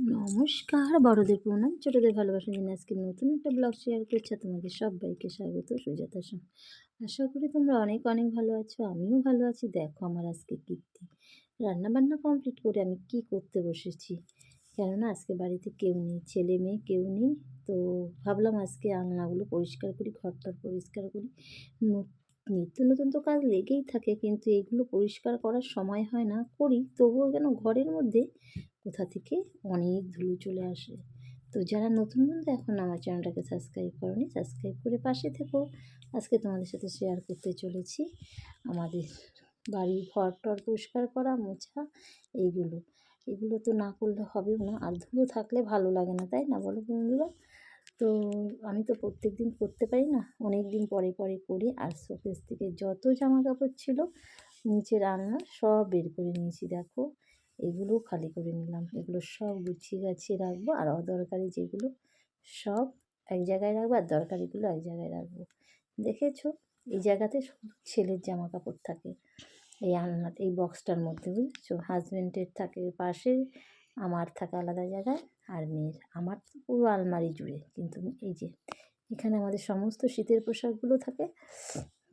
নমস্কার, বড়দের প্রণাম, ছোটোদের ভালোবাসা জন্য আজকে নতুন একটা ব্লগ শেয়ার করছে তোমাদের সবাইকে স্বাগত, সুজাতা সঙ্গে আশা করি তোমরা অনেক অনেক ভালো আছো, আমিও ভালো আছি। দেখো আমার আজকে কীর্তি। রান্নাবান্না কমপ্লিট করে আমি কি করতে বসেছি? কেননা আজকে বাড়িতে কেউ নেই, ছেলে মেয়ে কেউ নেই, তো ভাবলাম আজকে আলনাগুলো পরিষ্কার করি, ঘরটার পরিষ্কার করি নিত্য নতুন তো কাজ লেগেই থাকে, কিন্তু এগুলো পরিষ্কার করার সময় হয় না, করি, তবুও কেন ঘরের মধ্যে কোথা থেকে অনেক ধুলো চলে আসে। তো যারা নতুন বন্ধু এখন আমার চ্যানেলটাকে সাবস্ক্রাইব করনি সাবস্ক্রাইব করে পাশে থেকো। আজকে তোমাদের সাথে শেয়ার করতে চলেছি আমাদের বাড়ির ঘর টর পরিষ্কার করা, মোছা, এইগুলো। এগুলো তো না করলে হবেও না, আর ধুলো থাকলে ভালো লাগে না, তাই না বলো বন্ধুরা? তো আমি তো প্রত্যেক দিন করতে পারি না। অনেক দিন পরে পরে করি আর শোকেস থেকে যত জামা কাপড় ছিল নিচে রান্না সব বের করে নিয়েছি, দেখো। এগুলো খালি করে নিলাম। এগুলো সব গুছিয়ে গাছিয়ে রাখব আর অদরকারি যেগুলো সব এক জায়গায় রাখব আর দরকারিগুলো এক জায়গায় রাখব। দেখেছ? এই জায়গাতে ছেলের জামা কাপড় থাকে। এই আলনাতে, এই বক্সটার মধ্যে, বুঝেছ? হাজব্যান্ডের থাকে পাশে আমার থাকে আলাদা জায়গায় আর মেয়ের। আমার তো পুরো আলমারি জুড়ে। কিন্তু এই যে এখানে আমাদের সমস্ত শীতের পোশাকগুলো থাকে।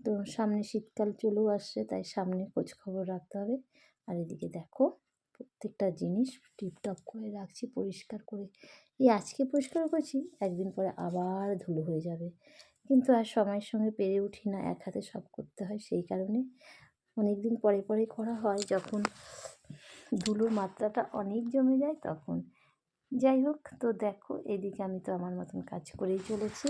তো সামনে শীতকাল চলেও আসছে, তাই সামনে খোঁজ খবর রাখতে হবে। আর এদিকে দেখো, প্রত্যেকটা জিনিস টিপটপ করে রাখছি, পরিষ্কার করে। এই আজকে পরিষ্কার করছি, একদিন পরে আবার ধুলো হয়ে যাবে। কিন্তু আর সময়ের সঙ্গে পেরে উঠি না, এক হাতে সব করতে হয় সেই কারণে। অনেক দিন পরে পরে করা হয়, যখন ধুলোর মাত্রাটা অনেক জমে যায় তখন। যাই হোক, তো দেখো, এদিকে আমি তো আমার মতন কাজ করেই চলেছি।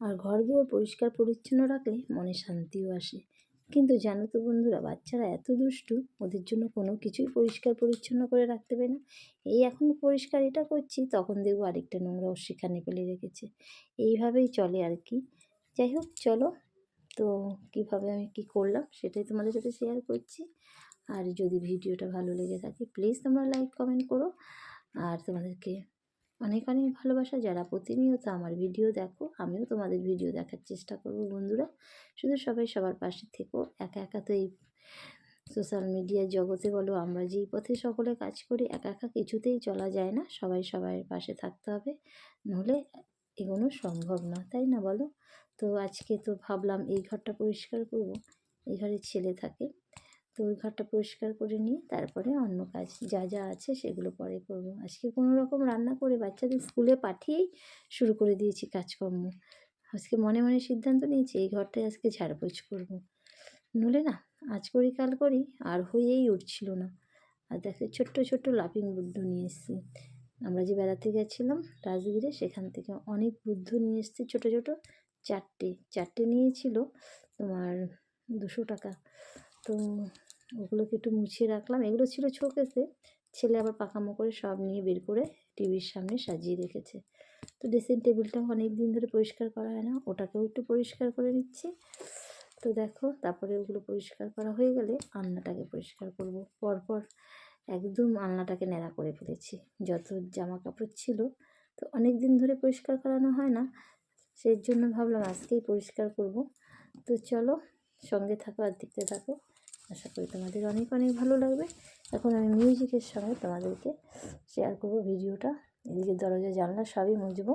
আর ঘরগুলো পরিষ্কার পরিচ্ছন্ন রাখলে মনে শান্তিও আসে। কিন্তু জানো তো বন্ধুরা, বাচ্চারা এত দুষ্টু, ওদের জন্য কোনো কিছুই পরিষ্কার পরিচ্ছন্ন করে রাখতে পারে না। এই এখন পরিষ্কার এটা করছি, তখন দেখব আরেকটা নোংরা সেখানে ফেলে রেখেছে। এইভাবেই চলে আর কি। যাই হোক, চলো, তো কীভাবে আমি কি করলাম সেটাই তোমাদের সাথে শেয়ার করছি। আর যদি ভিডিওটা ভালো লেগে থাকে প্লিজ তোমরা লাইক কমেন্ট করো। আর তোমাদেরকে অনেক অনেক ভালোবাসা। যারা প্রতিনিয়ত আমার ভিডিও দেখো, আমিও তোমাদের ভিডিও দেখার চেষ্টা করব বন্ধুরা। শুধু সবাই সবার পাশে থেকো, একা একা তো এই সোশ্যাল মিডিয়ার জগতে বলো, আমরা যেই পথে সকলে কাজ করি, একা একা কিছুতেই চলা যায় না। সবাই সবাই পাশে থাকতে হবে নহলে এগোনো সম্ভব না, তাই না বলো? তো আজকে তো ভাবলাম এই ঘরটা পরিষ্কার করব, এই ঘরে ছেলে থাকে। তো ওই ঘরটা পরিষ্কার করে নিয়ে তারপরে অন্য কাজ যা যা আছে সেগুলো পরে করব। আজকে কোনো রকম রান্না করে বাচ্চাদের স্কুলে পাঠিয়েই শুরু করে দিয়েছি কাজকর্ম। আজকে মনে মনে সিদ্ধান্ত নিয়েছি এই ঘরটায় আজকে ঝাড়পোছ করব। নলে না, আজ করি কাল করি আর হয়েই উঠছিল না। আর দেখো, ছোট্ট ছোট্ট লাফিং বুদ্ধ নিয়ে এসেছি। আমরা যে বেড়াতে গেছিলাম রাজগিরে, সেখান থেকে অনেক বুদ্ধ নিয়ে এসেছি ছোটো ছোটো চারটে। চারটে নিয়েছিল তোমার দুশো টাকা। তো ওগুলোকে একটু মুছিয়ে রাখলাম। এগুলো ছিল শোকেসে ছেলে আবার পাকামো করে সব নিয়ে বের করে টিভির সামনে সাজিয়ে রেখেছে। তো ড্রেসিং টেবিলটাও অনেক দিন ধরে পরিষ্কার করা হয় না। ওটাকেও একটু পরিষ্কার করে নিচ্ছি। তো দেখো, তারপরে ওগুলো পরিষ্কার করা হয়ে গেলে আলনাটাকে পরিষ্কার করব। পরপর একদম আলনাটাকে ন্যাড়া করে ফেলেছি। যত জামা কাপড় ছিল, তো অনেক দিন ধরে পরিষ্কার করানো হয় না। সেই জন্য ভাবলাম আজকেই পরিষ্কার করব। তো চলো, সঙ্গে থাকো, আর দেখতে থাকো। আশা করি তোমাদের অনেক অনেক ভালো লাগবে। এখন আমি মিউজিকের সঙ্গে তোমাদেরকে শেয়ার করব ভিডিওটা। এদিকে দরজা জানলা সবই মুছবো।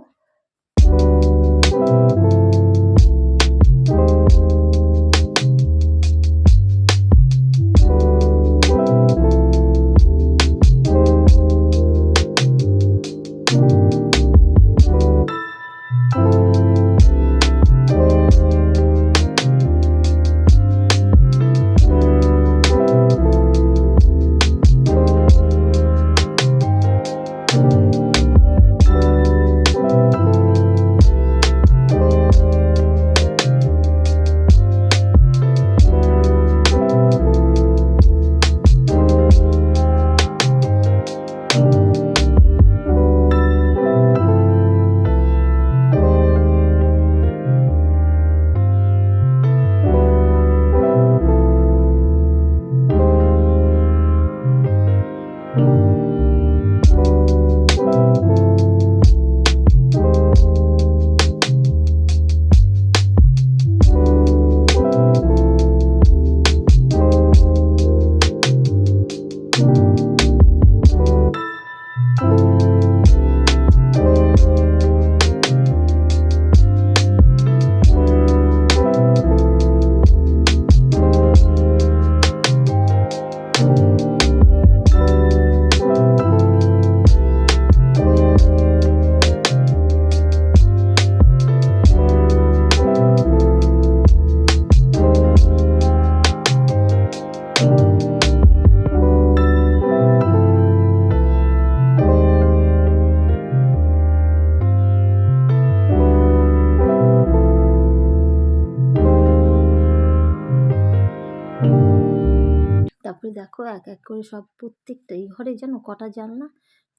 দেখো এক এক করে সব প্রত্যেকটা এই ঘরে যেন কটা জানলা?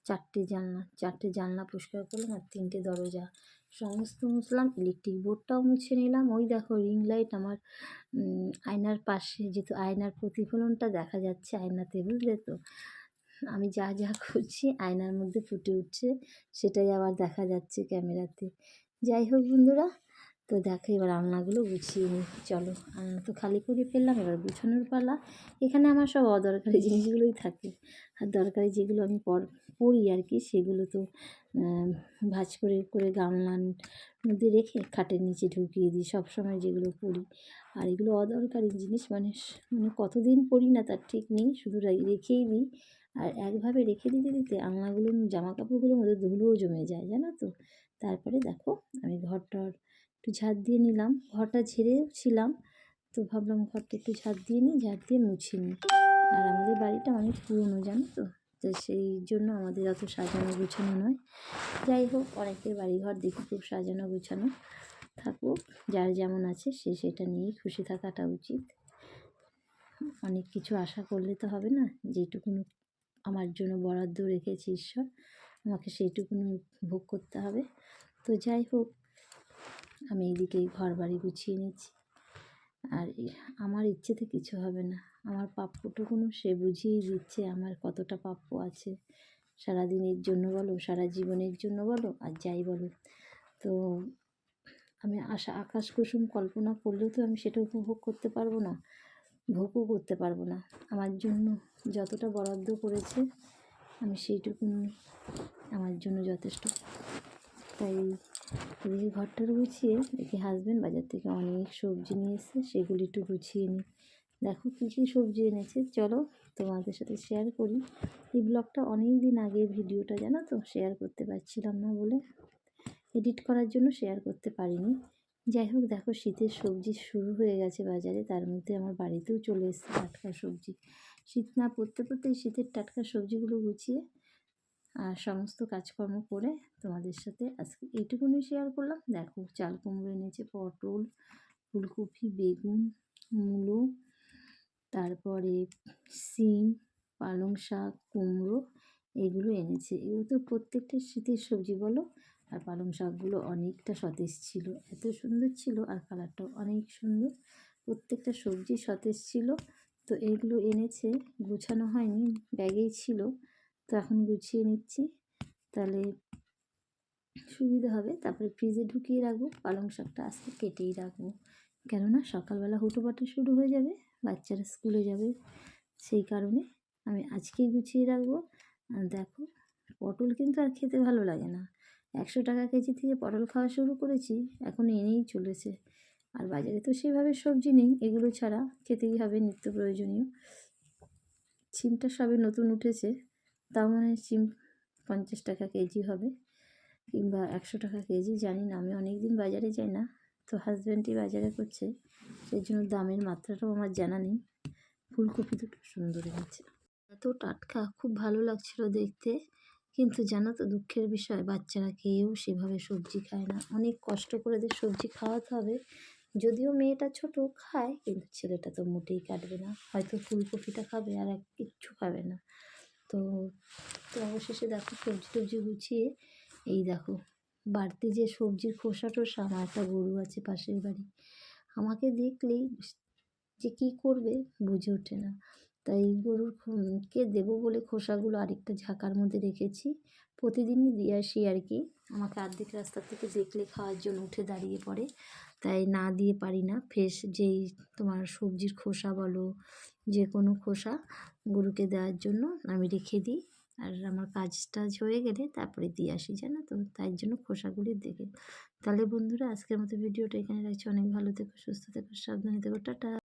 চারটে জানলা। চারটে জানলা পরিষ্কার করলাম আর তিনটে দরজা। সমস্ত মুছলাম ইলেকট্রিক বোর্ডটাও মুছে নিলাম। ওই দেখো রিং লাইট আমার আয়নার পাশে যেহেতু আয়নার প্রতিফলনটা দেখা যাচ্ছে আয়নাতে, বুঝলে তো? আমি যা যা করছি আয়নার মধ্যে ফুটে উঠছে, সেটাই আবার দেখা যাচ্ছে ক্যামেরাতে। যাই হোক বন্ধুরা তো দেখো এবার আলনাগুলো গুছিয়ে নিই। চলো, আলনা তো খালি করে ফেললাম, এবার গুছানোর পালা। এখানে আমার সব অদরকারি জিনিসগুলোই থাকে। আর দরকারি যেগুলো আমি পর পড়ি আর কি, সেগুলো তো ভাজ করে করে গামলার মধ্যে রেখে খাটের নিচে ঢুকিয়ে দিই, সব সময় যেগুলো পড়ি আর এগুলো অদরকারি জিনিস মানে মানে কতদিন পড়ি না তার ঠিক নেই, শুধু রেখেই দিই। আর একভাবে রেখে দিতে দিতে আলনাগুলো জামা কাপড়গুলোর মধ্যে ধুলোও জমে যায়, জানো তো? তারপরে দেখো, আমি ঘরটার একটু ঝাড় দিয়ে নিলাম। ঘরটা ঝেড়েও ছিলাম তো ভাবলাম ঘরটা একটু ঝাড় দিয়ে নিই ঝাড় দিয়ে মুছে নিই। আর আমাদের বাড়িটা অনেক পুরনো, জানো তো? তো সেই জন্য আমাদের অত সাজানো গুছানো নয়। যাই হোক, অনেকের বাড়িঘর দেখি খুব সাজানো গুছানো থাকুক। যার যেমন আছে, সে সেটা নিয়েই খুশি থাকাটা উচিত। অনেক কিছু আশা করলে তো হবে না? যেটুকুনি আমার জন্য বরাদ্দ রেখেছে ঈশ্বর, আমাকে সেইটুকুনি ভোগ করতে হবে। তো যাই হোক আমি এইদিকে ঘর বাড়ি গুছিয়ে নিচ্ছি। আর আমার ইচ্ছেতে কিছু হবে না। আমার প্রাপ্যটুকুনো সে বুঝিয়েই দিচ্ছে আমার কতটা প্রাপ্য আছে। সারা দিনের জন্য বলো, সারা জীবনের জন্য বলো, আর যাই বলো। তো আমি আশা, আকাশ কুসুম কল্পনা করলেও তো আমি সেটা উপভোগ করতে পারব না, ভোগও করতে পারব না। আমার জন্য যতটা বরাদ্দ করেছে, আমি সেইটুকুনি আমার জন্য যথেষ্ট। তাই এদিকে ঘরটার গুছিয়ে দেখি হাজব্যান্ড বাজার থেকে অনেক সবজি নিয়ে এসেছে, সেগুলি একটু গুছিয়ে নিই। দেখো কী কী সবজি এনেছে। চলো তোমাদের সাথে শেয়ার করি। এই ব্লগটা অনেক দিন আগে ভিডিওটা জানো তো? শেয়ার করতে পারছিলাম না বলে। এডিট করার জন্য শেয়ার করতে পারিনি। যাই হোক, দেখো শীতের সবজি শুরু হয়ে গেছে বাজারে। তার মধ্যে আমার বাড়িতেও চলে এসেছে টাটকা সবজি। শীত না পড়তে পড়তে শীতের টাটকা সবজিগুলো গুছিয়ে সমস্ত কাজকর্ম করে তোমাদের সাথে আজকে এইটুকুনি শেয়ার করলাম। দেখো চাল কুমড়ো এনেছে, পটল, ফুলকপি, বেগুন, মূলো, তারপরে সিম, পালং শাক, কুমড়ো এগুলো এনেছে। এগুলো তো প্রত্যেকটা শীতের সবজি বলো, আর পালং শাকগুলো অনেকটা সতেজ ছিল। এত সুন্দর ছিল আর কালারটাও অনেক সুন্দর। প্রত্যেকটা সবজি সতেজ ছিল। তো এগুলো এনেছে, গুছানো হয়নি, ব্যাগেই ছিল। তো এখন গুছিয়ে নিচ্ছি। তাহলে সুবিধা হবে। তারপরে ফ্রিজে ঢুকিয়ে রাখব। পালং শাকটা আজকে কেটেই রাখব। কেননা সকালবেলা হুটোপাটা শুরু হয়ে যাবে, বাচ্চারা স্কুলে যাবে সেই কারণে আমি আজকেই গুছিয়ে রাখব। দেখো, পটল কিন্তু আর খেতে ভালো লাগে না। একশো টাকা কেজি থেকে পটল খাওয়া শুরু করেছি, এখন এনেই চলেছে। আর বাজারে তো সেভাবে সবজি নেই, এগুলো ছাড়া খেতেই হবে নিত্য প্রয়োজনীয়। সিমটা সবে নতুন উঠেছে। তাও মানে সিম পঞ্চাশ টাকা কেজি হবে কিংবা একশো টাকা কেজি, জানি না। আমি অনেক দিন বাজারে যাই না, তো হাজব্যান্ডই বাজারে করছে, সেই জন্য দামের মাত্রাটাও আমার জানা নেই। ফুলকপি দুটো সুন্দর হয়েছে। এত টাটকা, খুব ভালো লাগছিল দেখতে। কিন্তু জানো তো দুঃখের বিষয়, বাচ্চারা খেয়েও সেভাবে সবজি খায় না। অনেক কষ্ট করে ওদের সবজি খাওয়াতে হবে। যদিও মেয়েটা ছোট, খায়, কিন্তু ছেলেটা তো মোটেই কাটবে না। হয়তো ফুলকপিটা খাবে আর এক কিচ্ছু খাবে না। তো তো অবশেষে দেখো সবজি টবজি গুছিয়ে, এই দেখো, বাড়তি যে সবজির খোসা টোসা আমার একটা গরু আছে পাশের বাড়ি, আমাকে দেখলেই যে কী করবে বুঝে ওঠে না। তাই গরুর কে দেবো বলে খোসাগুলো আরেকটা ঝাঁকার মধ্যে রেখেছি, প্রতিদিনই দিয়ে আসি আর কি। আমাকে অর্ধেক রাস্তা থেকে দেখলে খাওয়ার জন্য উঠে দাঁড়িয়ে পড়ে, তাই না দিয়ে পারি না। ফ্রেশ যেই তোমার সবজির খোসা বলো যে কোনো খোসা গরুকে দেওয়ার জন্য আমি রেখে দিই। আর আমার কাজ টাজ হয়ে গেলে তারপরে দিয়ে আসি, জানো তো? তাই জন্য খোসাগুলি দেখে। তাহলে বন্ধুরা, আজকের মতো ভিডিওটা এখানে রাখছি। অনেক ভালো থেকো, সুস্থ থেকো, সাবধানে থেকো। টাটা।